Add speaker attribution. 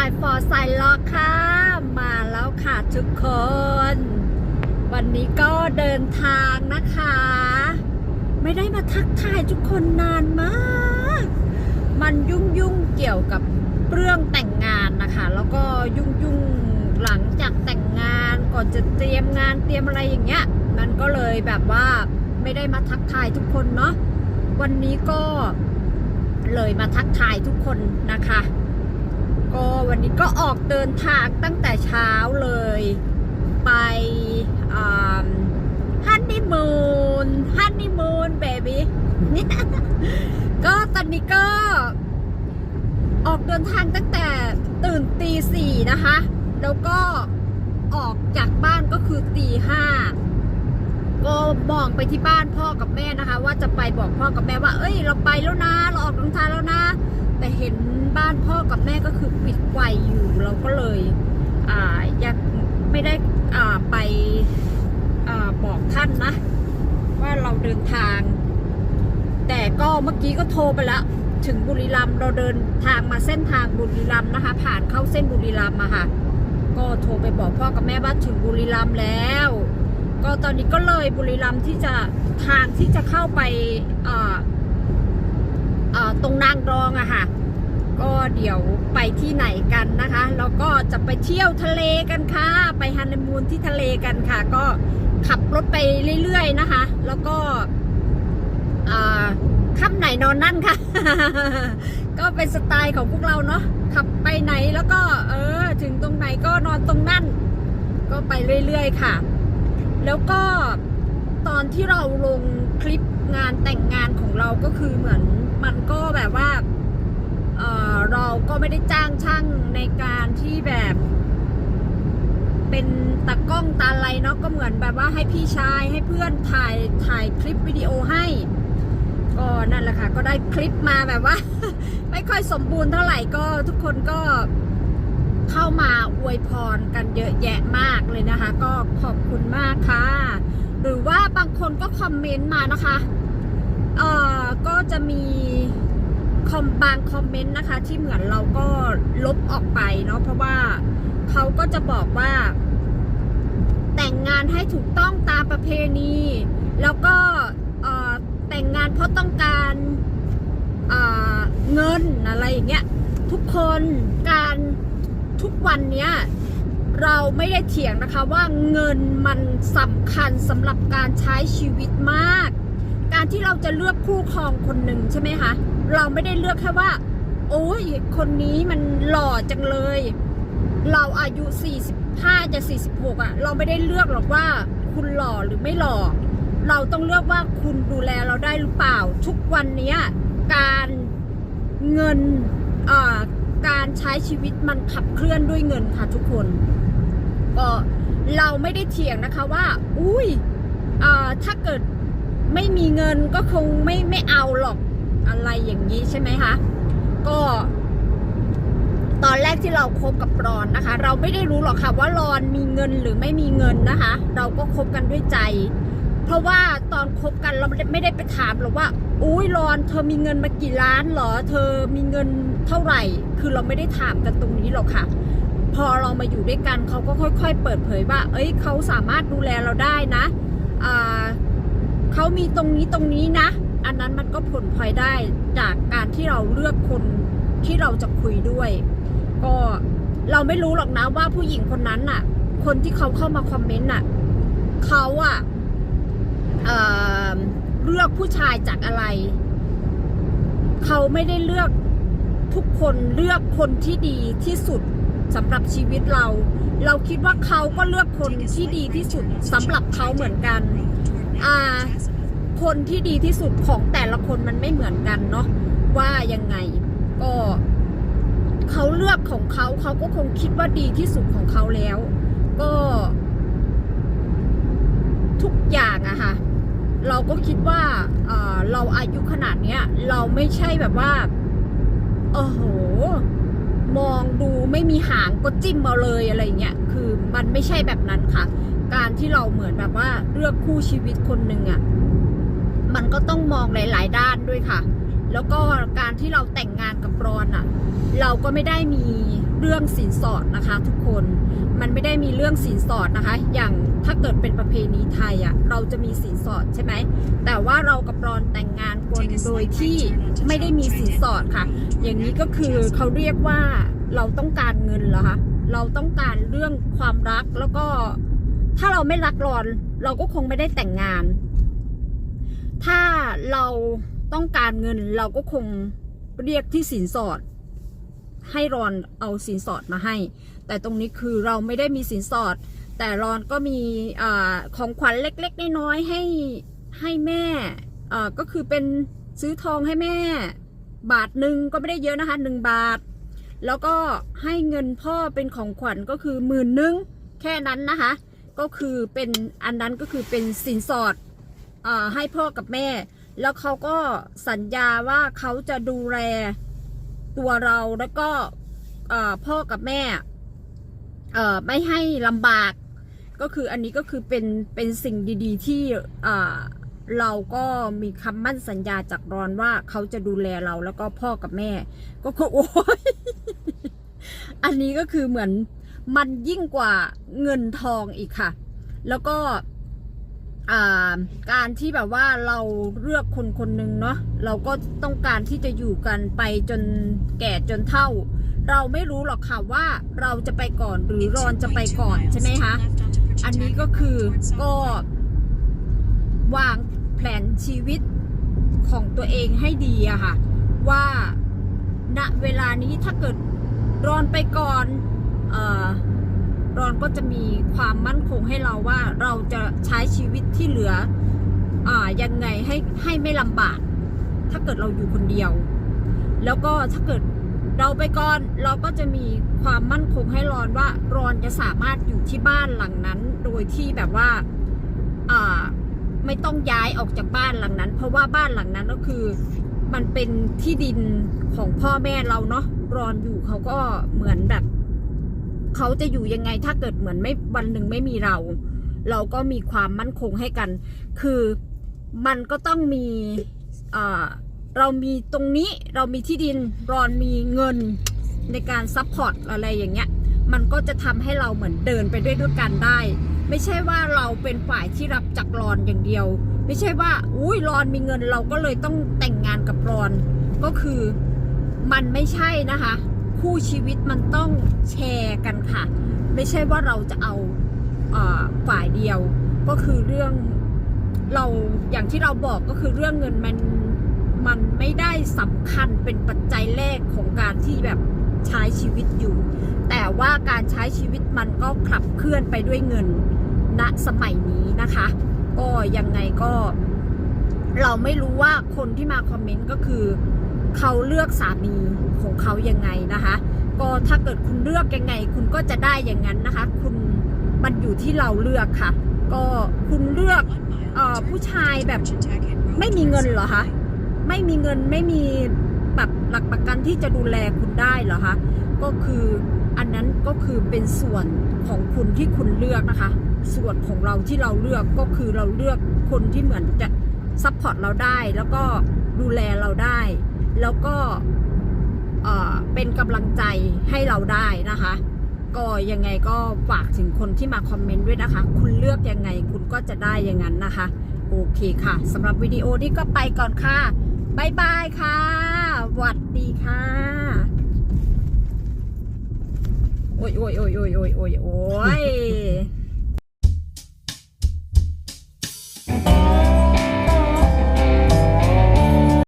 Speaker 1: ายฟอร์สายล็อกค่ะ มาแล้วค่ะทุกคน วันนี้ก็เดินทางนะคะ ไม่ได้มาทักทายทุกคนนานมาก มันยุ่งยุ่งๆเกี่ยวกับเรื่องแต่งงานนะคะ แล้วก็ยุ่งยุ่งๆหลังจากแต่งงานก่อนจะเตรียมงานเตรียมอะไรอย่างเงี้ย มันก็เลยแบบว่าไม่ได้มาทักทายทุกคนเนาะวันนี้ก็เลยมาทักทายทุกคนนะคะ ก็วันนี้ก็ออกเดินทางตั้งแต่เช้าเลย ไปฮันนีมูนฮันนีมูนเบบี้นี่ก็ตอนนี้ก็ออกเดินทางตั้งแต่ตื่นตีสี่นะคะ แล้วก็ออกจากบ้านก็คือตีห้าก็มองไปที่บ้านพ่อกับแม่นะคะ ว่าจะไปบอกพ่อกับแม่ว่า เอ้ย เราไปแล้วนะ เราออกเดินทางแล้วนะ แต่เห็นบ้านพ่อกับแม่ก็คือปิดไฟอยู่เราก็เลย อ่ายังไม่ได้อ่าไปอ่าบอกท่านนะ ว่าเราเดินทาง แต่ก็เมื่อกี้ก็โทรไปแล้วถึงบุรีรัมย์เราเดินทางมาเส้นทางบุรีรัมย์นะคะ ผ่านเข้าเส้นบุรีรัมย์อะค่ะ ก็โทรไปบอกพ่อกับแม่ว่าถึงบุรีรัมย์แล้ว ก็ตอนนี้ก็เลยบุรีรัมย์ที่จะทางที่จะเข้าไปอ่า ตรงนางรองอะค่ะ ก็เดี๋ยวไปที่ไหนกันนะคะ แล้วก็จะไปเที่ยวทะเลกันค่ะ ไปฮันนีมูนที่ทะเลกันค่ะ ก็ขับรถไปเรื่อยๆนะคะ แล้วก็ค่ำไหนนอนนั่นค่ะ ก็เป็นสไตล์ของพวกเราเนาะ ขับไปไหนแล้วก็เออ ถึงตรงไหนก็นอนตรงนั่น ก็ไปเรื่อยๆค่ะ แล้วก็ ตอนที่เราลงคลิปงานแต่งงานของเราก็คือเหมือนมันก็แบบว่าเเราก็ไม่ได้จ้างช่างในการที่แบบ เป็นตากล้องตาอะไรเนาะก็เหมือนแบบว่าให้พี่ชายให้เพื่อนถ่ายถ่ายคลิปวิดีโอให้ก็นั่นแหละค่ะ ก็ได้คลิปมาแบบว่า ไม่ค่อยสมบูรณ์เท่าไหร่ก็ทุกคนก็เข้ามาอวยพรกันเยอะแยะมากเลยนะคะ ก็ขอบคุณมากค่ะ หรือว่าบางคนก็คอมเมนต์มานะคะ เอ่อ ก็จะมีคอมบางคอมเมนต์นะคะ ที่เหมือนเราก็ลบออกไปเนาะเพราะว่าเขาก็จะบอกว่า แต่งงานให้ถูกต้องตามประเพณี แล้วก็เอ่อแต่งงานเพราะต้องการเอ่อเงินอะไรอย่างเงี้ยทุกคนการทุกวันเนี้ย เราไม่ได้เถียงนะคะว่าเงินมันสำคัญสำหรับการใช้ชีวิตมาก การที่เราจะเลือกคู่ครองคนหนึ่งใช่ไหมคะเราไม่ได้เลือกแค่ว่า โอ้ยคนนี้มันหล่อจังเลย เราอายุ 45 จะ 46อะ่ะ เราไม่ได้เลือกหรอกว่าคุณหล่อหรือไม่หล่อ เราต้องเลือกว่าคุณดูแลเราได้หรือเปล่า ทุกวันนี้การเงินอ่า การใช้ชีวิตมันขับเคลื่อนด้วยเงินค่ะทุกคน ก็เราไม่ได้เถียงนะคะว่า อุ้ยถ้าเกิดไม่มีเงินก็คงไม่ไม่เอาหรอกอะไรอย่างนี้ใช่ไหมคะก็ ตอนแรกที่เราคบกับรอนนะคะ เราไม่ได้รู้หรอกค่ะว่ารอนมีเงินหรือไม่มีเงินนะคะ เราก็คบกันด้วยใจ เพราะว่าตอนคบกันเราไม่ได้ไปถามหรอกว่า อุ้ยรอนเธอมีเงินมากี่ล้านหรอ เธอมีเงินเท่าไหร่ คือเราไม่ได้ถามกันตรงนี้หรอกค่ะ พอเรามาอยู่ด้วยกันเขาก็ค่อย ๆ เปิดเผยว่า เอ้ยเขาสามารถดูแลเราได้นะเขามีตรงนี้ตรงนี้นะ อันนั้นมันก็ผลพลอยได้จากการที่เราเลือกคนที่เราจะคุยด้วย ก็เราไม่รู้หรอกนะว่าผู้หญิงคนนั้นน่ะ คนที่เขาเข้ามาคอมเมนต์น่ะเขาอะ เเลือกผู้ชายจากอะไร เขาไม่ได้เลือกทุกคนเลือกคนที่ดีที่สุดสำหรับชีวิตเรา เราคิดว่าเขาก็เลือกคนที่ดีที่สุดสำหรับเขาเหมือนกันอ่าคนที่ดีที่สุดของแต่ละคนมันไม่เหมือนกันเนาะว่ายังไงก็เขาเลือกของเขาเขาก็คงคิดว่าดีที่สุดของเขาแล้ว ก็ ทุกอย่างอะค่ะ เราก็คิดว่าเราอายุขนาดเนี้ย เราไม่ใช่แบบว่าโอ้โห มองดูไม่มีหางก็จิ้มมาเลยอะไรเงี้ยคือมันไม่ใช่แบบนั้นค่ะ การที่เราเหมือนแบบว่าเลือกคู่ชีวิตคนหนึ่งอะ่ะมันก็ต้องมองหลาย ๆ ด้านด้วยค่ะ แล้วก็การที่เราแต่งงานกับรอนอะ่ะ เราก็ไม่ได้มีเรื่องสินสอดนะคะ ทุกคน มันไม่ได้มีเรื่องสินสอดนะคะ อย่างถ้าเกิดเป็นประเพณีไทยอะ่ะเราจะมีสินสอดใช่ไหม แต่ว่าเรากับรอนแต่งงานกันโดยที่ไม่ได้มีสินสอดค่ะ อย่างนี้ก็คือเขาเรียกว่าเราต้องการเงินเหรอคะ เราต้องการเรื่องความรักแล้วก็ถ้าเราไม่รักรอน เราก็คงไม่ได้แต่งงาน ถ้าเราต้องการเงินเราก็คงเรียกที่สินสอด ให้รอนเอาสินสอดมาให้ แต่ตรงนี้คือเราไม่ได้มีสินสอด แต่รอนก็มีอของขวัญเล็กๆน้อยๆให้ให้แม่ก็คือเป็นซื้อทองให้แม่ บาทหนึ่งก็ไม่ได้เยอะนะคะหนึ่งบาท แล้วก็ให้เงินพ่อเป็นของขวัญก็คือหมื่นนึงแค่นั้นนะคะ ก็คือเป็นอันนั้นก็คือเป็นสินสอดอให้พ่อกับแม่ แล้วเขาก็สัญญาว่าเขาจะดูแล ตัวเราแล้วก็พ่อกับแม่ไม่ให้ลำบาก ก็คืออันนี้ก็คือเป็นเป็นสิ่งดีๆ ที่เราก็มีคำมั่นสัญญาจากรอนว่าเขาจะดูแลเราแล้วก็พ่อกับแม่ ก็คือโอ้ยอันนี้ก็คือเหมือนมันยิ่งกว่าเงินทองอีกค่ะ แล้วก็ การที่แบบว่าเราเลือกคนคนหนึ่งเนาะเราก็ต้องการที่จะอยู่กันไปจนแก่จนเท่า เราไม่รู้หรอกค่ะว่าเราจะไปก่อนหรือรอนจะไปก่อนใช่ไหมคะอันนี้ก็คือก็วางแผนชีวิตของตัวเองให้ดีอะค่ะ ว่าณเวลานี้ถ้าเกิดรอนไปก่อนเอ่อรอนก็จะมีความมั่นคงให้เราว่าเราจะ ชีวิตที่เหลืออ่ายังไงให้ให้ไม่ลำบาก ถ้าเกิดเราอยู่คนเดียว แล้วก็ถ้าเกิดเราไปก่อนเราก็จะมีความมั่นคงให้รอนว่ารอนจะสามารถอยู่ที่บ้านหลังนั้น โดยที่แบบว่าอ่าไม่ต้องย้ายออกจากบ้านหลังนั้น เพราะว่าบ้านหลังนั้นก็คือมันเป็นที่ดินของพ่อแม่เราเนาะรอนอยู่เขาก็เหมือนแบบ เขาจะอยู่ยังไงถ้าเกิดเหมือนไม่วันหนึ่งไม่มีเรา เราก็มีความมั่นคงให้กัน คือมันก็ต้องมีเรามีตรงนี้เรามีที่ดินรอนมีเงินในการซัพพอร์ตอะไรอย่างเงี้ย มันก็จะทำให้เราเหมือนเดินไปด้วยด้วยกันได้ ไม่ใช่ว่าเราเป็นฝ่ายที่รับจากรอนอย่างเดียว ไม่ใช่ว่า อุ้ยรอนมีเงินเราก็เลยต้องแต่งงานกับรอน ก็คือมันไม่ใช่นะคะ คู่ชีวิตมันต้องแชร์กันค่ะ ไม่ใช่ว่าเราจะเอา ฝ่ายเดียวก็คือเรื่องเราอย่างที่เราบอกก็คือเรื่องเงินมันมันไม่ได้สำคัญเป็นปัจจัยแรกของการที่แบบใช้ชีวิตอยู่ แต่ว่าการใช้ชีวิตมันก็ขับเคลื่อนไปด้วยเงินณสมัยนี้นะคะ ก็ยังไงก็ เราไม่รู้ว่าคนที่มาคอมเมนต์ก็คือ เขาเลือกสามีของเขายังไงนะคะ ก็ถ้าเกิดคุณเลือกยังไง คุณก็จะได้อย่างนั้นนะคะ คุณ มันอยู่ที่เราเลือกค่ะ ก็คุณเลือกออผู้ชายแบบไม่มีเงินเหรอคะไม่มีเงินไม่มีแบบหลักประกันที่จะดูแลคุณได้เหรอคะก็คืออันนั้นก็คือเป็นส่วนของคุณที่คุณเลือกนะคะ ส่วนของเราที่เราเลือกก็คือเราเลือกคนที่เหมือนจะซัพพอร์ตเราได้ แล้วก็ดูแลเราได้ แล้วก็เป็นกำลังใจให้เราได้นะคะ ก็ยังไงก็ฝากถึงคนที่มาคอมเมนต์ด้วยนะคะ คุณเลือกยังไงคุณก็จะได้อย่างนั้นนะคะ โอเคค่ะสำหรับวิดีโอนี้ก็ไปก่อนค่ะบายบายค่ะสวัสดีค่ะ โอ้ยโอ้ยโอ้ยโอ้ยโอ้ยโอ้ยโอ้ย